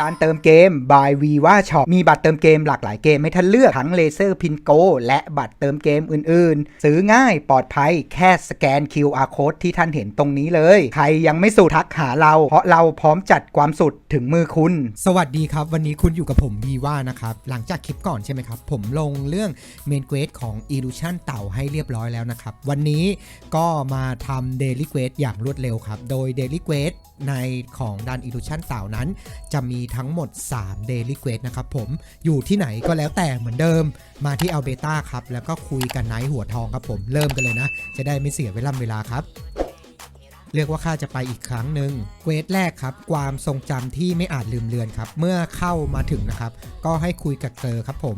การเติมเกม by Viva Shop มีบัตรเติมเกมหลากหลายเกมให้ท่านเลือก ทั้งเลเซอร์พินโกและบัตรเติมเกมอื่นๆ ซื้อง่ายปลอดภัยแค่สแกน QR code ที่ท่านเห็นตรงนี้เลย ใครยังไม่สุดทักหาเรา เพราะเราพร้อมจัดความสุดถึงมือคุณ สวัสดีครับ วันนี้คุณอยู่กับผมวีว่านะครับ หลังจากคลิปก่อนใช่ไหมครับ ผมลงเรื่องเมนเควสของ Illusion เต่าให้เรียบร้อยแล้วนะครับ วันนี้ก็มาทำ Daily Quest อย่างรวดเร็วครับ โดย Daily Quest ในของดัน Illusion เต่านั้น จะมีทั้งหมด 3 Daily Quest นะครับผมอยู่ที่ไหนก็แล้วแต่เหมือนเดิม มาที่เอาเบต้าครับ แล้วก็คุยกันไนท์หัวทองครับผมเริ่มกันเลยนะ จะได้ไม่เสียเวลาเวลาครับเรียกว่าข้าจะไปอีกครั้งหนึ่งเควสแรกครับ ความทรงจำที่ไม่อาจลืมเลือนครับ เมื่อเข้ามาถึงนะครับ ก็ให้คุยกับเกอครับผม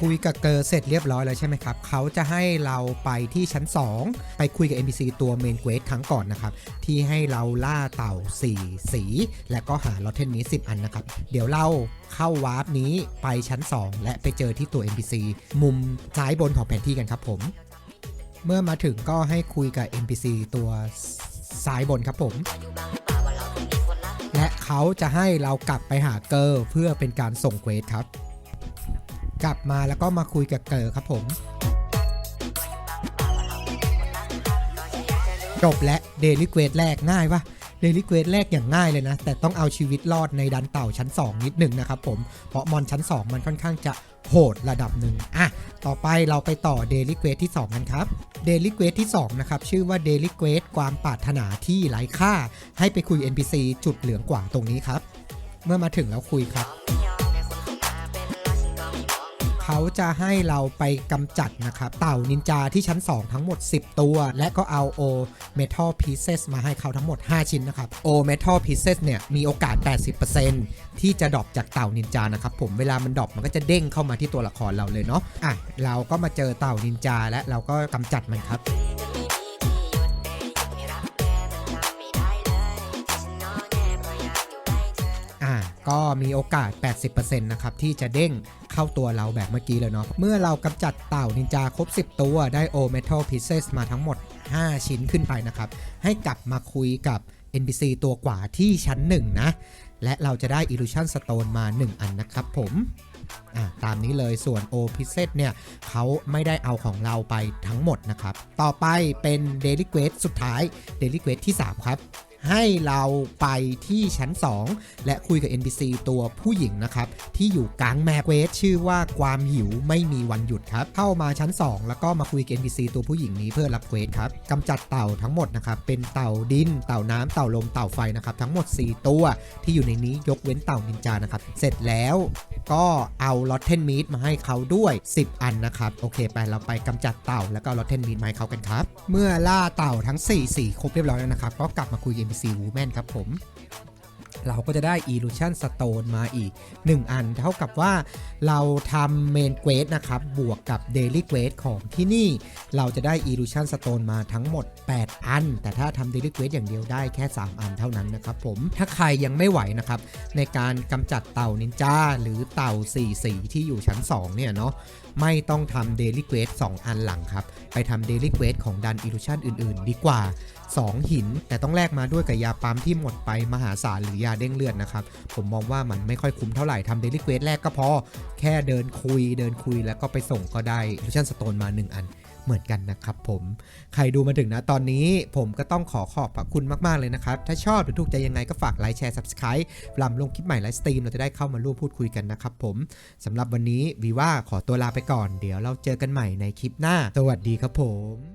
คุยกับเกอร์เสร็จเรียบร้อยแล้วใช่ไหมครับเขาจะให้เราไปที่ชั้น 2 ไปคุยกับ NPC ตัวเมนเควสครั้งก่อนนะครับ ที่ให้เราล่าเต่า 4 สี และก็หาลอตเทนนี้ 10 อันนะครับ เดี๋ยวเราเข้าวาร์ปนี้ไปชั้น 2 และไปเจอที่ตัว NPC มุมซ้ายบนของแผนที่กันครับผม เมื่อมาถึงก็ให้คุยกับ NPC ตัวซ้ายบนครับผมและเขาจะให้เรากลับไปหาเกอร์เพื่อเป็นการส่งเควสครับ กลับมาแล้วก็มาคุยกับเกอครับผม จบและเดลิเควสแรกง่ายปะเดลิเควสแรกอย่างง่ายเลยนะ แต่ต้องเอาชีวิตรอดในดันเต่าชั้น 2 นิดหนึ่งนะครับผม เพราะมอนชั้น 2 มันค่อนข้างจะโหดระดับหนึ่งอะ ต่อไปเราไปต่อเดลิเควสที่ 2 กันครับเดลิเควสที่ 2 นะครับ ชื่อว่าเดลิเควสความปรารถนาที่ไร้ค่า ให้ไปคุย NPC จุดเหลืองกว่าตรงนี้ครับ เมื่อมาถึงแล้วคุยครับ เขาจะให้เราไปกำจัดนะครับ เต่านินจาที่ชั้น 2 ทั้งหมด 10 ตัว และก็เอาโอเมทัลพีเซสมาให้เขาทั้งหมด 5 ชิ้นนะครับโอเมทัลพีเซสเนี่ย มีโอกาส 80%ที่จะดรอปจากเต่านินจานะครับผมเวลามันดรอปมันก็จะเด้งเข้ามาที่ตัวละครเราเลยเนาะอะเราก็มาเจอเต่านินจาและเราก็กำจัดมันครับ ก็มีโอกาส 80%นะครับ ที่จะเด้งเข้าตัวเราแบบเมื่อกี้เลยเนาะ เมื่อเรากำจัดเต่านินจาครบ 10 ตัวได้โอเมทัลพีเซสมาทั้งหมด 5 ชิ้นขึ้นไปนะครับ ให้กลับมาคุยกับ NPC ตัวกว่าที่ชั้น 1 นะ และเราจะได้ Illusion Stone มา 1 อันนะครับผมตามนี้เลยส่วน O p i x e t เนี่ยเขาไม่ได้เอาของเราไปทั้งหมดนะครับ ต่อไปเป็น Daily Quest สุดท้าย Daily Quest ที่ 3 ครับ ให้เราไปที่ชั้น 2 และคุยกับ NPC ตัวผู้หญิงนะครับ ที่อยู่กลางแมปเควสชื่อว่าความหิวไม่มีวันหยุดครับ เข้ามาชั้น 2 แล้วก็มาคุยกับ NPC ตัวผู้หญิงนี้เพื่อรับเควสครับกำจัดเต่าทั้งหมดนะครับ เป็นเต่าดิน เต่าน้ำเต่าลมเต่าไฟนะครับ ทั้งหมด 4 ตัวที่อยู่ในนี้ยกเว้นเต่านินจานะครับ เสร็จแล้วก็เอาลอตเทนมีดมาให้เขาด้วย 10 อันนะครับ โอเคไปเราไปกำจัดเต่าแล้วก็ลอตเทนมีดมาให้เขากันครับ เมื่อล่าเต่าทั้ง4สีครบเรียบร้อยแล้วนะครับ ก็กลับมาคุย NPC Woman ครับผม เราก็จะได้ Illusion Stone มาอีก 1 อัน เท่ากับว่าเราทำเมนเควสนะครับ บวกกับ Daily Quest ของที่นี่ เราจะได้ Illusion Stone มาทั้งหมด 8 อัน แต่ถ้าทำ Daily Quest อย่างเดียวได้แค่ 3 อันเท่านั้นนะครับผม ถ้าใครยังไม่ไหวนะครับ ในการกำจัดเต่านินจาหรือเต่า4สีที่อยู่ชั้น 2 เนี่ยเนาะไม่ต้องทำ Daily Quest 2 อันหลังครับ ไปทำ Daily Quest ของดัน Illusion อื่น ๆ ดีกว่า 2 หิน แต่ต้องแลกมาด้วยกับยาปั๊มที่หมดไปมหาศาลหรือยาเด้งเลือดนะครับ ผมมองว่ามันไม่ค่อยคุ้มเท่าไหร่ทำ Daily Quest แรกก็พอ แค่เดินคุยเดินคุยแล้วก็ไปส่งก็ได้ Illusion Stone มา 1 อันเหมือนกันนะครับผม ใครดูมาถึงนะตอนนี้ผมก็ต้องขอขอบพระคุณมาก ๆ เลยนะครับ ถ้าชอบหรือถูกใจยังไงก็ฝากไลค์แชร์ Subscribe ลำลงคลิปใหม่ไลฟ์สตรีมเราจะได้เข้ามาร่วมพูดคุยกันนะครับผมสำหรับวันนี้วีว่าขอตัวลาไปก่อน เดี๋ยวเราเจอกันใหม่ในคลิปหน้า สวัสดีครับผม